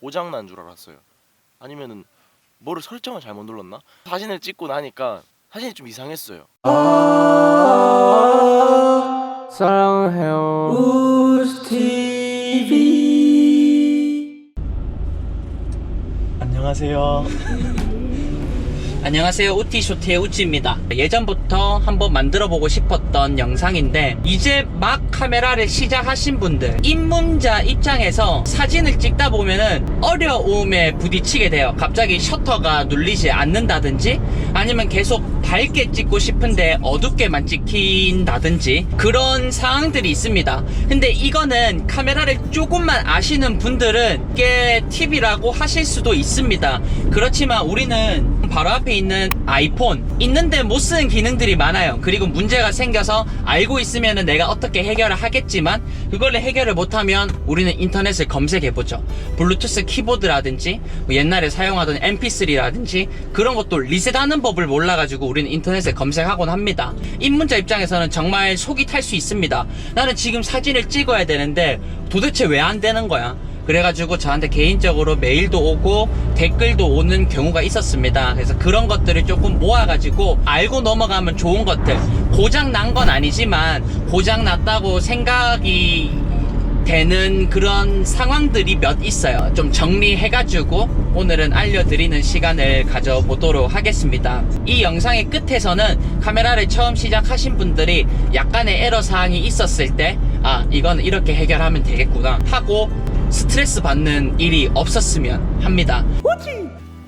고장 난 줄 알았어요. 아니면은 뭐를 설정을 잘못 눌렀나? 사진을 찍고 나니까 사진이 좀 이상했어요. 사랑해요. 안녕하세요. 안녕하세요. 우티쇼트의 우찌입니다. 예전부터 한번 만들어 보고 싶었던 영상인데 이제 막 카메라를 시작하신 분들 입문자 입장에서 사진을 찍다 보면은 어려움에 부딪히게 돼요. 갑자기 셔터가 눌리지 않는다든지 아니면 계속 밝게 찍고 싶은데 어둡게만 찍힌다든지 그런 상황들이 있습니다. 근데 이거는 카메라를 조금만 아시는 분들은 꽤 팁이라고 하실 수도 있습니다. 그렇지만 우리는 바로 앞에 있는 아이폰 있는데 못 쓰는 기능들이 많아요. 그리고 문제가 생겨서 알고 있으면 내가 어떻게 해결을 하겠지만 그걸 해결을 못하면 우리는 인터넷을 검색해보죠. 블루투스 키보드라든지 뭐 옛날에 사용하던 mp3라든지 그런 것도 리셋하는 법을 몰라가지고 우리는 인터넷에 검색하곤 합니다. 입문자 입장에서는 정말 속이 탈 수 있습니다. 나는 지금 사진을 찍어야 되는데 도대체 왜 안 되는 거야? 그래가지고 저한테 개인적으로 메일도 오고 댓글도 오는 경우가 있었습니다. 그래서 그런 것들을 조금 모아가지고 알고 넘어가면 좋은 것들. 고장 난 건 아니지만 고장 났다고 생각이 되는 그런 상황들이 몇 있어요. 좀 정리해가지고 오늘은 알려드리는 시간을 가져보도록 하겠습니다. 이 영상의 끝에서는 카메라를 처음 시작하신 분들이 약간의 에러 사항이 있었을 때, 아, 이건 이렇게 해결하면 되겠구나 하고 스트레스 받는 일이 없었으면 합니다.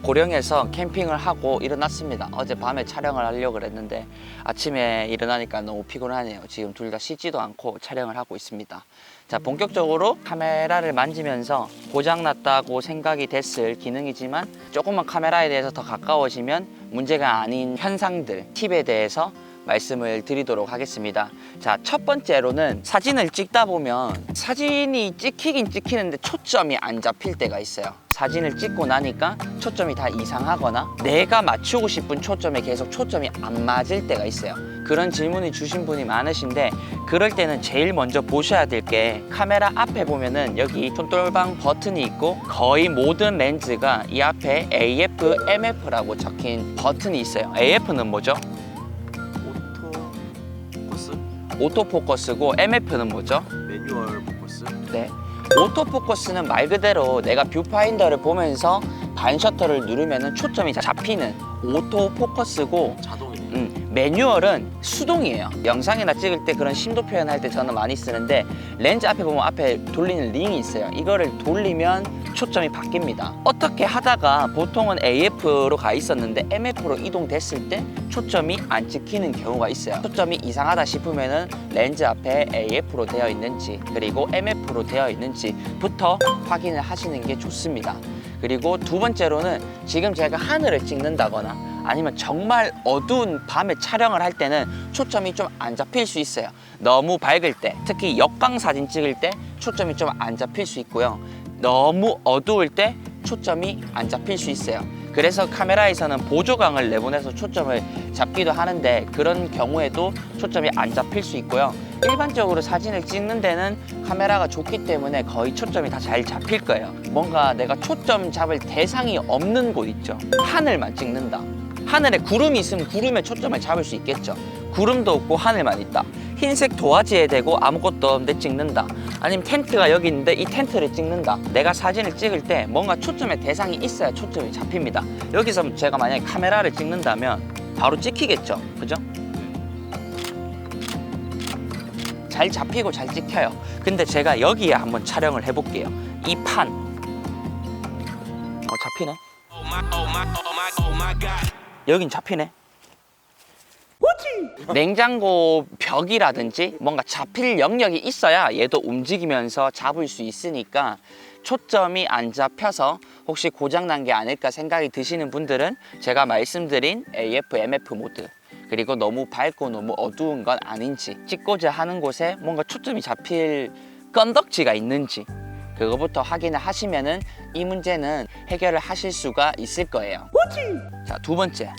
고령에서 캠핑을 하고 일어났습니다. 어제 밤에 촬영을 하려고 그랬는데 아침에 일어나니까 너무 피곤하네요. 지금 둘 다 쉬지도 않고 촬영을 하고 있습니다. 자, 본격적으로 카메라를 만지면서 고장났다고 생각이 됐을 기능이지만 조금만 카메라에 대해서 더 가까워지면 문제가 아닌 현상들, 팁에 대해서 말씀을 드리도록 하겠습니다. 자, 첫 번째로는 사진을 찍다 보면 사진이 찍히긴 찍히는데 초점이 안 잡힐 때가 있어요. 사진을 찍고 나니까 초점이 다 이상하거나 내가 맞추고 싶은 초점에 계속 초점이 안 맞을 때가 있어요. 그런 질문을 주신 분이 많으신데 그럴 때는 제일 먼저 보셔야 될 게 카메라 앞에 보면은 여기 손돌방 버튼이 있고 거의 모든 렌즈가 이 앞에 AF, MF라고 적힌 버튼이 있어요. AF는 뭐죠? 오토포커스고 MF는 뭐죠? 매뉴얼 포커스. 네. 오토포커스는 말 그대로 내가 뷰파인더를 보면서 반 셔터를 누르면 초점이 잡히는 오토포커스고. 음, 매뉴얼은 수동이에요. 영상이나 찍을 때 그런 심도 표현할 때 저는 많이 쓰는데 렌즈 앞에 보면 앞에 돌리는 링이 있어요. 이거를 돌리면 초점이 바뀝니다. 어떻게 하다가 보통은 AF로 가 있었는데 MF로 이동됐을 때 초점이 안 찍히는 경우가 있어요. 초점이 이상하다 싶으면 은 렌즈 앞에 AF로 되어 있는지 그리고 MF로 되어 있는지부터 확인을 하시는 게 좋습니다. 그리고 두 번째로는 지금 제가 하늘을 찍는다거나 아니면 정말 어두운 밤에 촬영을 할 때는 초점이 좀 안 잡힐 수 있어요. 너무 밝을 때, 특히 역광 사진 찍을 때 초점이 좀 안 잡힐 수 있고요. 너무 어두울 때 초점이 안 잡힐 수 있어요. 그래서 카메라에서는 보조광을 내보내서 초점을 잡기도 하는데 그런 경우에도 초점이 안 잡힐 수 있고요. 일반적으로 사진을 찍는 데는 카메라가 좋기 때문에 거의 초점이 다 잘 잡힐 거예요. 뭔가 내가 초점 잡을 대상이 없는 곳 있죠. 하늘만 찍는다. 하늘에 구름이 있으면 구름에 초점을 잡을 수 있겠죠. 구름도 없고 하늘만 있다. 흰색 도화지에 대고 아무것도 없는데 찍는다. 아니면 텐트가 여기 있는데 이 텐트를 찍는다. 내가 사진을 찍을 때 뭔가 초점의 대상이 있어야 초점이 잡힙니다. 여기서 제가 만약에 카메라를 찍는다면 바로 찍히겠죠. 그죠? 잘 잡히고 잘 찍혀요. 근데 제가 여기에 한번 촬영을 해볼게요. 이 판. 어, 잡히네. 여긴 잡히네. 냉장고 벽이라든지 뭔가 잡힐 영역이 있어야 얘도 움직이면서 잡을 수 있으니까 초점이 안 잡혀서 혹시 고장난 게 아닐까 생각이 드시는 분들은 제가 말씀드린 AF, MF 모드 그리고 너무 밝고 너무 어두운 건 아닌지 찍고자 하는 곳에 뭔가 초점이 잡힐 건덕지가 있는지 그거부터 확인을 하시면은 이 문제는 해결을 하실 수가 있을 거예요. 자, 두 번째.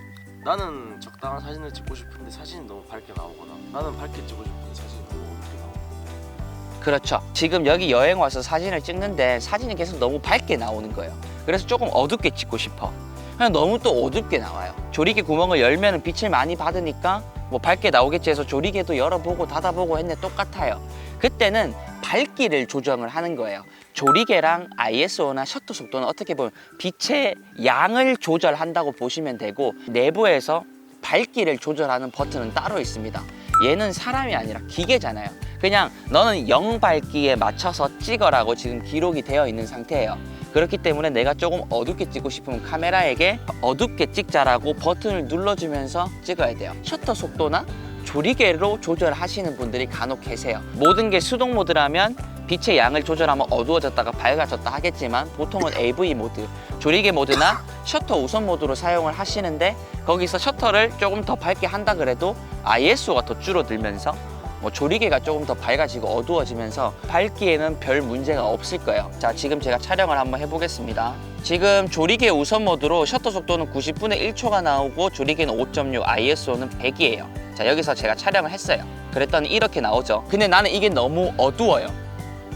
나는 적당한 사진을 찍고 싶은데 사진이 너무 밝게 나오거나 나는 밝게 찍고 싶은데 사진이 너무 어둡게 나오고 그렇죠. 지금 여기 여행 와서 사진을 찍는데 사진이 계속 너무 밝게 나오는 거예요. 그래서 조금 어둡게 찍고 싶어. 그냥 너무 또 어둡게 나와요. 조리개 구멍을 열면 빛을 많이 받으니까 뭐 밝게 나오겠지 해서 조리개도 열어보고 닫아보고 했는데 똑같아요. 그때는 밝기를 조정을 하는 거예요. 조리개랑 ISO나 셔터 속도는 어떻게 보면 빛의 양을 조절한다고 보시면 되고 내부에서 밝기를 조절하는 버튼은 따로 있습니다. 얘는 사람이 아니라 기계잖아요. 그냥 너는 0 밝기에 맞춰서 찍어라고 지금 기록이 되어 있는 상태예요. 그렇기 때문에 내가 조금 어둡게 찍고 싶으면 카메라에게 어둡게 찍자라고 버튼을 눌러주면서 찍어야 돼요. 셔터 속도나 조리개로 조절하시는 분들이 간혹 계세요. 모든 게 수동 모드라면 빛의 양을 조절하면 어두워졌다가 밝아졌다 하겠지만 보통은 AV 모드, 조리개 모드나 셔터 우선 모드로 사용을 하시는데 거기서 셔터를 조금 더 밝게 한다 그래도 ISO가 더 줄어들면서 뭐 조리개가 조금 더 밝아지고 어두워지면서 밝기에는 별 문제가 없을 거예요. 자, 지금 제가 촬영을 한번 해보겠습니다. 지금 조리개 우선 모드로 셔터 속도는 90분의 1초가 나오고 조리개는 5.6, ISO는 100이에요. 자, 여기서 제가 촬영을 했어요. 그랬더니 이렇게 나오죠. 근데 나는 이게 너무 어두워요.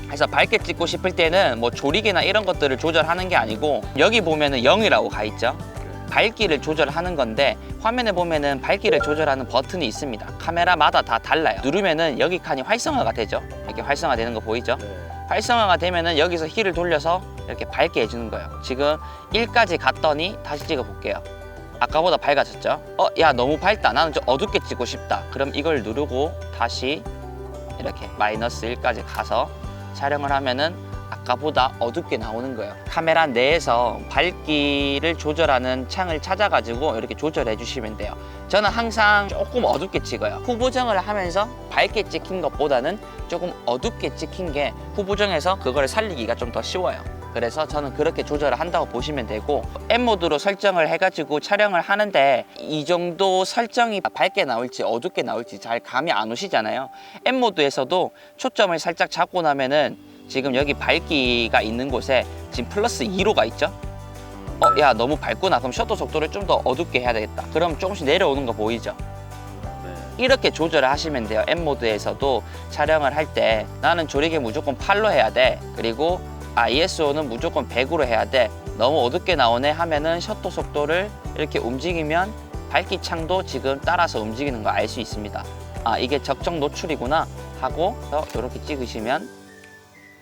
그래서 밝게 찍고 싶을 때는 뭐 조리개나 이런 것들을 조절하는 게 아니고 여기 보면은 0이라고 가 있죠. 밝기를 조절하는 건데 화면에 보면은 밝기를 조절하는 버튼이 있습니다. 카메라마다 다 달라요. 누르면은 여기 칸이 활성화가 되죠. 이렇게 활성화 되는 거 보이죠? 네. 활성화가 되면은 여기서 힐을 돌려서 이렇게 밝게 해주는 거예요. 지금 1까지 갔더니 다시 찍어 볼게요. 아까보다 밝아졌죠? 어, 야 너무 밝다. 나는 좀 어둡게 찍고 싶다. 그럼 이걸 누르고 다시 이렇게 마이너스 1까지 가서 촬영을 하면은 아까보다 어둡게 나오는 거예요. 카메라 내에서 밝기를 조절하는 창을 찾아 가지고 이렇게 조절해 주시면 돼요. 저는 항상 조금 어둡게 찍어요. 후보정을 하면서 밝게 찍힌 것보다는 조금 어둡게 찍힌 게 후보정에서 그걸 살리기가 좀 더 쉬워요. 그래서 저는 그렇게 조절을 한다고 보시면 되고 M 모드로 설정을 해가지고 촬영을 하는데 이 정도 설정이 밝게 나올지 어둡게 나올지 잘 감이 안 오시잖아요. M 모드에서도 초점을 살짝 잡고 나면은 지금 여기 밝기가 있는 곳에 지금 플러스 2로가 있죠. 어, 야 너무 밝구나. 그럼 셔터 속도를 좀 더 어둡게 해야 되겠다. 그럼 조금씩 내려오는 거 보이죠? 네. 이렇게 조절을 하시면 돼요. M 모드에서도 촬영을 할 때 나는 조리개 무조건 8로 해야 돼. 그리고 ISO는 무조건 100으로 해야 돼. 너무 어둡게 나오네 하면은 셔터 속도를 이렇게 움직이면 밝기 창도 지금 따라서 움직이는 거 알 수 있습니다. 아 이게 적정 노출이구나 하고 이렇게 찍으시면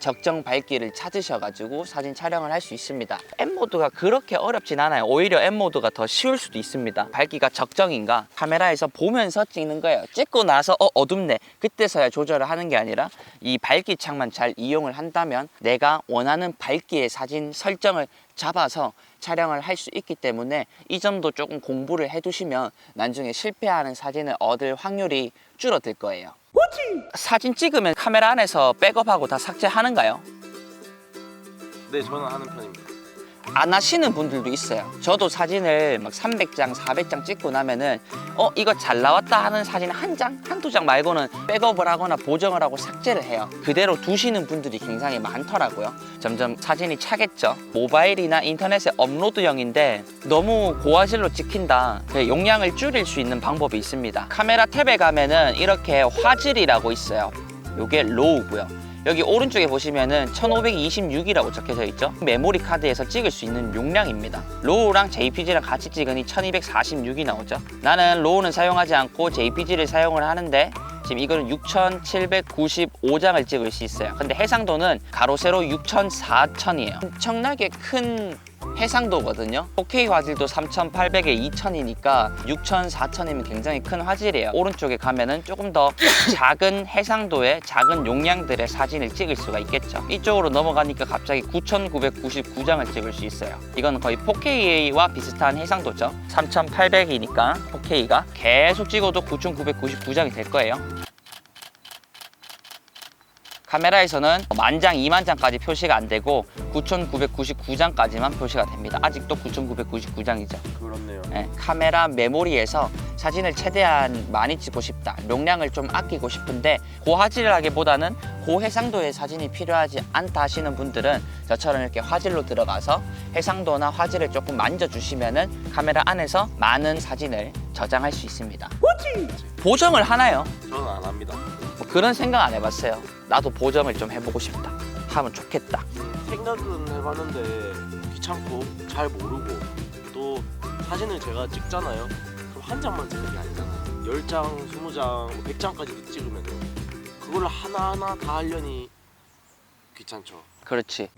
적정 밝기를 찾으셔가지고 사진 촬영을 할 수 있습니다. M 모드가 그렇게 어렵진 않아요. 오히려 M 모드가 더 쉬울 수도 있습니다. 밝기가 적정인가 카메라에서 보면서 찍는 거예요. 찍고 나서 어 어둡네 그때서야 조절을 하는 게 아니라 이 밝기 창만 잘 이용을 한다면 내가 원하는 밝기의 사진 설정을 잡아서 촬영을 할 수 있기 때문에 이 점도 조금 공부를 해두시면 나중에 실패하는 사진을 얻을 확률이 줄어들 거예요. 사진 찍으면 카메라 안에서 백업하고 다 삭제하는가요? 네, 저는 하는 편입니다. 안 하시는 분들도 있어요. 저도 사진을 막 300장, 400장 찍고 나면은 어 이거 잘 나왔다 하는 사진 한 장, 한두 장 말고는 백업을 하거나 보정을 하고 삭제를 해요. 그대로 두시는 분들이 굉장히 많더라고요. 점점 사진이 차겠죠. 모바일이나 인터넷에 업로드형인데 너무 고화질로 찍힌다. 그 용량을 줄일 수 있는 방법이 있습니다. 카메라 탭에 가면은 이렇게 화질이라고 있어요. 요게 로우고요. 여기 오른쪽에 보시면은 1526이라고 적혀져 있죠. 메모리 카드에서 찍을 수 있는 용량입니다. 로우랑 JPG랑 같이 찍으니 1246이 나오죠. 나는 로우는 사용하지 않고 JPG를 사용을 하는데 지금 이거는 6795장을 찍을 수 있어요. 근데 해상도는 가로 세로 6000, 4000이에요. 엄청나게 큰 해상도거든요. 4K 화질도 3800에 2000이니까 6000, 4000이면 굉장히 큰 화질이에요. 오른쪽에 가면은 조금 더 작은 해상도의 작은 용량들의 사진을 찍을 수가 있겠죠. 이쪽으로 넘어가니까 갑자기 9999장을 찍을 수 있어요. 이건 거의 4K와 비슷한 해상도죠. 3800이니까 4K가 계속 찍어도 9999장이 될 거예요. 카메라에서는 만장, 2만장까지 표시가 안 되고 9,999장까지만 표시가 됩니다. 아직도 9,999장이죠. 그렇네요. 예, 카메라 메모리에서 사진을 최대한 많이 찍고 싶다. 용량을 좀 아끼고 싶은데 고화질하기보다는 고해상도의 사진이 필요하지 않다 하시는 분들은 저처럼 이렇게 화질로 들어가서 해상도나 화질을 조금 만져주시면은 카메라 안에서 많은 사진을 저장할 수 있습니다. 보정을 하나요? 저는 안 합니다. 뭐 그런 생각 안 해봤어요. 나도 보정을 좀 해보고 싶다. 하면 좋겠다. 생각은 해봤는데 귀찮고 잘 모르고 또 사진을 제가 찍잖아요. 그럼 한 장만 찍는 게 아니잖아요. 10장, 20장, 100장까지 찍으면 그걸 하나하나 다 하려니 귀찮죠. 그렇지.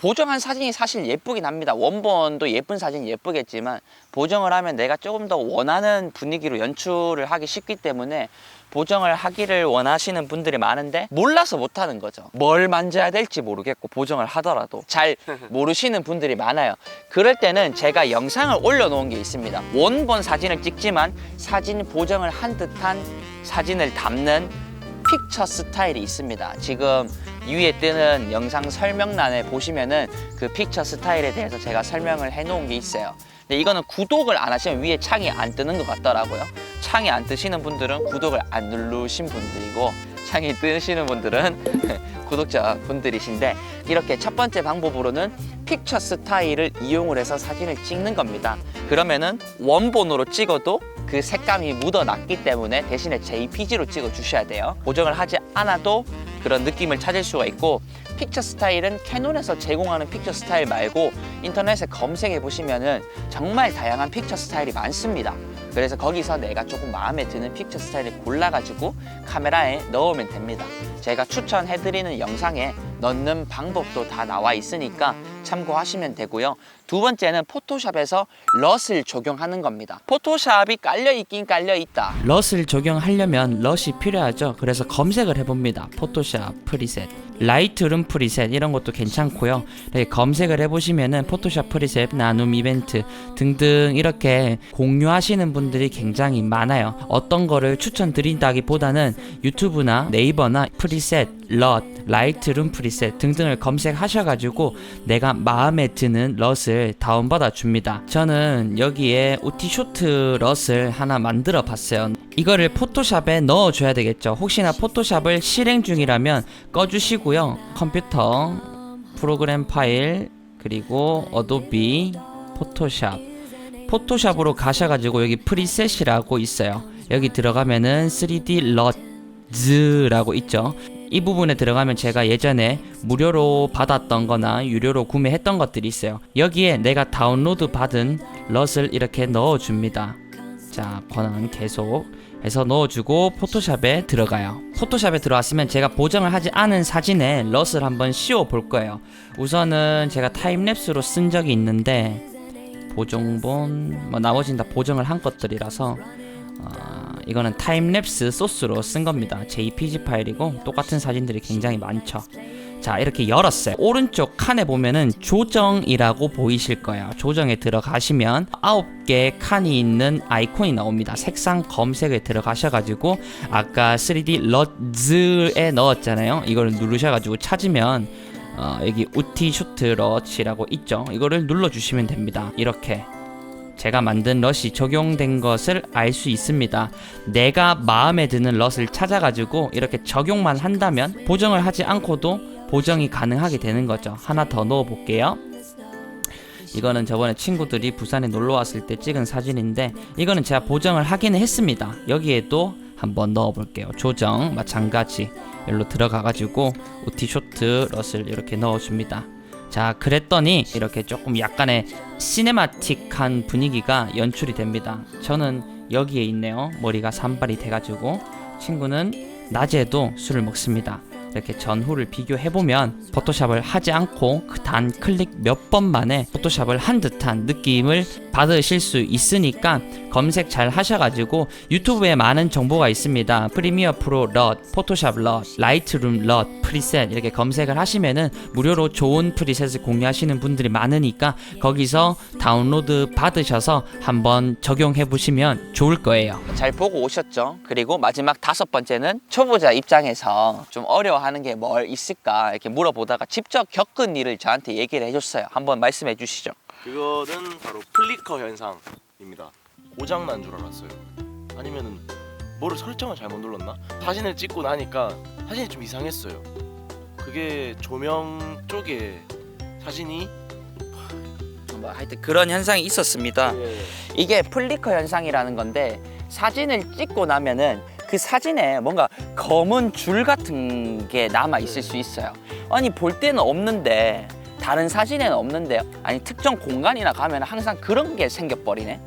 보정한 사진이 사실 예쁘긴 합니다. 원본도 예쁜 사진 예쁘겠지만 보정을 하면 내가 조금 더 원하는 분위기로 연출을 하기 쉽기 때문에 보정을 하기를 원하시는 분들이 많은데 몰라서 못하는 거죠. 뭘 만져야 될지 모르겠고 보정을 하더라도 잘 모르시는 분들이 많아요. 그럴 때는 제가 영상을 올려놓은 게 있습니다. 원본 사진을 찍지만 사진 보정을 한 듯한 사진을 담는 픽처 스타일이 있습니다. 지금 위에 뜨는 영상 설명란에 보시면은 그 픽처 스타일에 대해서 제가 설명을 해 놓은 게 있어요. 근데 이거는 구독을 안 하시면 위에 창이 안 뜨는 것 같더라고요. 창이 안 뜨시는 분들은 구독을 안 누르신 분들이고 창이 뜨시는 분들은 구독자 분들이신데 이렇게 첫 번째 방법으로는 픽처 스타일을 이용을 해서 사진을 찍는 겁니다. 그러면은 원본으로 찍어도 그 색감이 묻어났기 때문에 대신에 JPG로 찍어 주셔야 돼요. 보정을 하지 않아도 그런 느낌을 찾을 수가 있고 픽처 스타일은 캐논에서 제공하는 픽처 스타일 말고 인터넷에 검색해 보시면은 정말 다양한 픽처 스타일이 많습니다. 그래서 거기서 내가 조금 마음에 드는 픽처 스타일을 골라가지고 카메라에 넣으면 됩니다. 제가 추천해드리는 영상에 넣는 방법도 다 나와 있으니까 참고하시면 되고요. 두 번째는 포토샵에서 럿을 적용하는 겁니다. 포토샵이 깔려 있긴 깔려 있다. 럿을 적용하려면 럿이 필요하죠. 그래서 검색을 해봅니다. 포토샵 프리셋, 라이트룸 프리셋 이런 것도 괜찮고요. 이렇게 검색을 해보시면은 포토샵 프리셋, 나눔 이벤트 등등 이렇게 공유하시는 분들이 굉장히 많아요. 어떤 거를 추천드린다기보다는 유튜브나 네이버나 프리셋, 럿, 라이트룸 프리셋 등등을 검색하셔가지고 내가 마음에 드는 럿을 다운받아 줍니다. 저는 여기에 우티쇼트 럿을 하나 만들어 봤어요. 이거를 포토샵에 넣어 줘야 되겠죠. 혹시나 포토샵을 실행 중이라면 꺼 주시고요. 컴퓨터, 프로그램 파일, 그리고 어도비, 포토샵. 포토샵으로 가셔가지고 여기 프리셋이라고 있어요. 여기 들어가면은 3D 럿즈라고 있죠. 이 부분에 들어가면 제가 예전에 무료로 받았던 거나 유료로 구매했던 것들이 있어요. 여기에 내가 다운로드 받은 럿을 이렇게 넣어줍니다. 자, 권한 계속 해서 넣어주고 포토샵에 들어가요. 포토샵에 들어왔으면 제가 보정을 하지 않은 사진에 럿을 한번 씌워 볼 거예요. 우선은 제가 타임랩스로 쓴 적이 있는데 보정본 뭐 나머지는 다 보정을 한 것들이라서 어, 이거는 타임랩스 소스로 쓴 겁니다. JPG 파일이고 똑같은 사진들이 굉장히 많죠. 자 이렇게 열었어요. 오른쪽 칸에 보면은 조정이라고 보이실 거예요. 조정에 들어가시면 아홉 개의 칸이 있는 아이콘이 나옵니다. 색상 검색에 들어가셔가지고 아까 3D 럿즈에 넣었잖아요. 이걸 누르셔가지고 찾으면 어, 여기 우티 슈트 럿이라고 있죠. 이거를 눌러주시면 됩니다. 이렇게 제가 만든 럿이 적용된 것을 알 수 있습니다. 내가 마음에 드는 럿을 찾아가지고 이렇게 적용만 한다면 보정을 하지 않고도 보정이 가능하게 되는 거죠. 하나 더 넣어 볼게요. 이거는 저번에 친구들이 부산에 놀러 왔을 때 찍은 사진인데 이거는 제가 보정을 하기는 했습니다. 여기에도 한번 넣어 볼게요. 조정 마찬가지 여기로 들어가 가지고 우티 쇼트 럿을 이렇게 넣어 줍니다. 자, 그랬더니 이렇게 조금 약간의 시네마틱한 분위기가 연출이 됩니다. 저는 여기에 있네요. 머리가 산발이 돼가지고 친구는 낮에도 술을 먹습니다. 이렇게 전후를 비교해 보면 포토샵을 하지 않고 그단 클릭 몇 번 만에 포토샵을 한 듯한 느낌을 받으실 수 있으니까 검색 잘 하셔가지고 유튜브에 많은 정보가 있습니다. 프리미어 프로 럿, 포토샵 럿, 라이트룸 럿, 프리셋 이렇게 검색을 하시면은 무료로 좋은 프리셋을 공유하시는 분들이 많으니까 거기서 다운로드 받으셔서 한번 적용해 보시면 좋을 거예요. 잘 보고 오셨죠? 그리고 마지막 다섯 번째는 초보자 입장에서 좀 어려워 하는 게 뭘 있을까 이렇게 물어보다가 직접 겪은 일을 저한테 얘기를 해줬어요. 한번 말씀해 주시죠. 그거는 바로 플리커 현상입니다. 고장 난 줄 알았어요. 아니면은 뭐를 설정을 잘못 눌렀나? 사진을 찍고 나니까 사진이 좀 이상했어요. 그게 조명 쪽에 사진이 뭐 하여튼 그런 현상이 있었습니다. 예, 이게 플리커 현상이라는 건데 사진을 찍고 나면은 그 사진에 뭔가 검은 줄 같은 게 남아 있을 수 있어요. 아니 볼 때는 없는데 다른 사진에는 없는데 아니 특정 공간이나 가면 항상 그런 게 생겨버리네.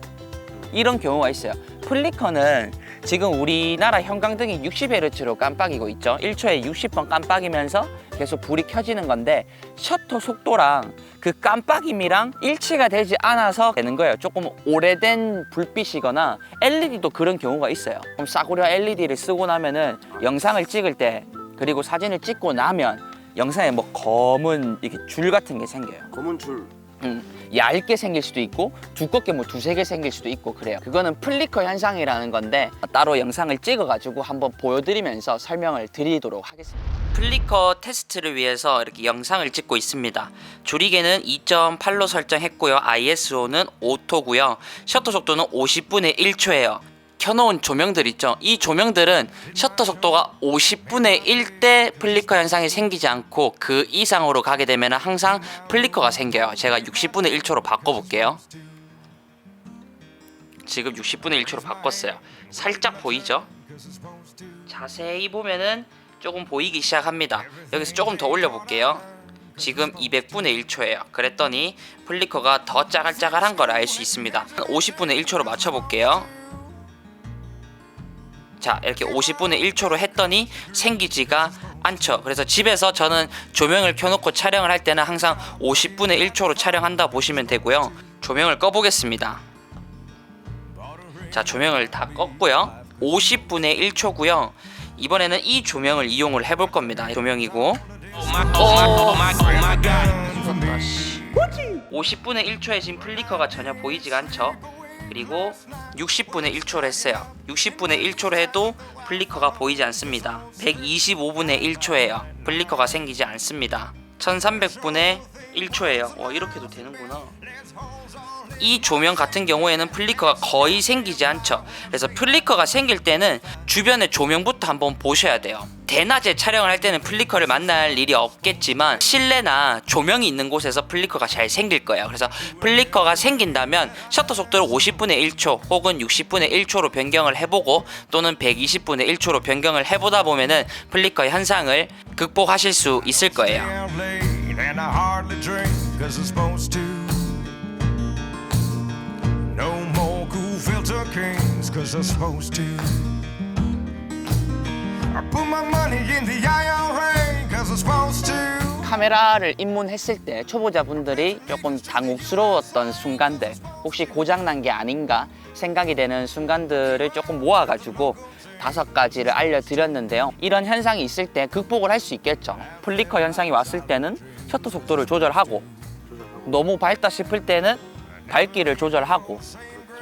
이런 경우가 있어요. 플리커는 지금 우리나라 형광등이 60Hz로 깜빡이고 있죠. 1초에 60번 깜빡이면서 계속 불이 켜지는 건데 셔터 속도랑 그 깜빡임이랑 일치가 되지 않아서 되는 거예요. 조금 오래된 불빛이거나 LED도 그런 경우가 있어요. 그럼 싸구려 LED를 쓰고 나면은 영상을 찍을 때 그리고 사진을 찍고 나면 영상에 뭐 검은 이렇게 줄 같은 게 생겨요. 검은 줄 음, 얇게 생길 수도 있고 두껍게 뭐 두세 개 생길 수도 있고 그래요. 그거는 플리커 현상이라는 건데 따로 영상을 찍어 가지고 한번 보여드리면서 설명을 드리도록 하겠습니다. 플리커 테스트를 위해서 이렇게 영상을 찍고 있습니다. 조리개는 2.8로 설정했고요. ISO는 오토고요. 셔터 속도는 50분의 1초예요. 켜놓은 조명들 있죠. 이 조명들은 셔터 속도가 50분의 1대 플리커 현상이 생기지 않고 그 이상으로 가게 되면 항상 플리커가 생겨요. 제가 60분의 1초로 바꿔볼게요. 지금 60분의 1초로 바꿨어요. 살짝 보이죠? 자세히 보면은 조금 보이기 시작합니다. 여기서 조금 더 올려볼게요. 지금 200분의 1초예요. 그랬더니 플리커가 더 짜갈짜갈한 걸 알 수 있습니다. 50분의 1초로 맞춰볼게요. 자 이렇게 50분의 1초로 했더니 생기지가 않죠 그래서 집에서 저는 조명을 켜놓고 촬영을 할 때는 항상 50분의 1초로 촬영한다 보시면 되고요 조명을 꺼보겠습니다 자 조명을 다 껐고요 50분의 1초고요 이번에는 이 조명을 이용을 해볼 겁니다 조명이고 오, 50분의 1초에 지금 플리커가 전혀 보이지가 않죠 그리고 60분의 1초를 했어요. 60분의 1초를 해도 플리커가 보이지 않습니다. 125분의 1초예요. 플리커가 생기지 않습니다. 1300분의 1초예요. 와 이렇게도 되는구나. 이 조명 같은 경우에는 플리커가 거의 생기지 않죠. 그래서 플리커가 생길 때는 주변의 조명부터 한번 보셔야 돼요. 대낮에 촬영을 할 때는 플리커를 만날 일이 없겠지만 실내나 조명이 있는 곳에서 플리커가 잘 생길 거예요. 그래서 플리커가 생긴다면 셔터 속도를 50분의 1초 혹은 60분의 1초로 변경을 해보고 또는 120분의 1초로 변경을 해보다 보면은 플리커 현상을 극복하실 수 있을 거예요. Filter kings cause I'm supposed to. I put my money in the IRA cause I'm supposed to. 카메라를 입문했을 때 초보자분들이 조금 당혹스러웠던 순간들 혹시 고장난 게 아닌가 생각이 되는 순간들을 조금 모아가지고 다섯 가지를 알려드렸는데요 이런 현상이 있을 때 극복을 할 수 있겠죠 플리커 현상이 왔을 때는 셔터 속도를 조절하고 너무 밝다 싶을 때는 밝기를 조절하고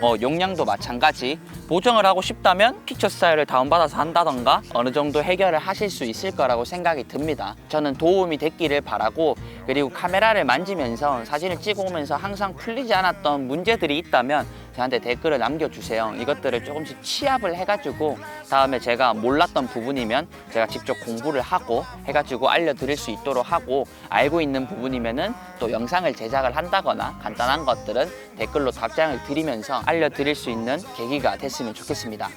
어, 용량도 마찬가지. 보정을 하고 싶다면 픽처 스타일을 다운받아서 한다던가 어느 정도 해결을 하실 수 있을 거라고 생각이 듭니다. 저는 도움이 됐기를 바라고 그리고 카메라를 만지면서 사진을 찍어오면서 항상 풀리지 않았던 문제들이 있다면 저한테 댓글을 남겨주세요 이것들을 조금씩 취합을 해가지고 다음에 제가 몰랐던 부분이면 제가 직접 공부를 하고 해가지고 알려드릴 수 있도록 하고 알고 있는 부분이면은 또 영상을 제작을 한다거나 간단한 것들은 댓글로 답장을 드리면서 알려드릴 수 있는 계기가 됐으면 좋겠습니다.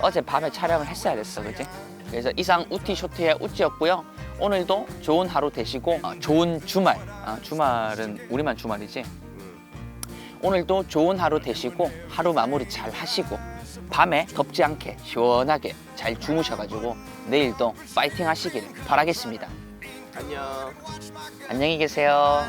어제 밤에 촬영을 했어야 됐어, 그지? 그래서 이상 우티 쇼트의 우찌였고요. 오늘도 좋은 하루 되시고 어, 좋은 주말. 아, 주말은 우리만 주말이지. 오늘도 좋은 하루 되시고 하루 마무리 잘 하시고 밤에 덥지 않게 시원하게 잘 주무셔가지고 내일도 파이팅 하시기를 바라겠습니다. 안녕. 안녕히 계세요.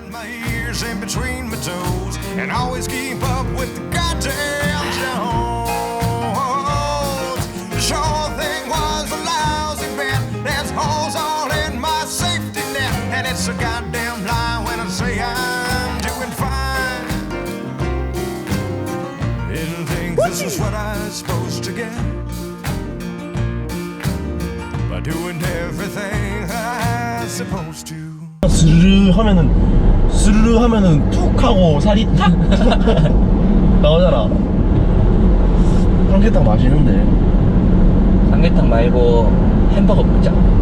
스르르 하면은 스르르 하면은 툭 하고 살이 탁 나오잖아 삼계탕 맛있는데 삼계탕 말고 햄버거 먹자.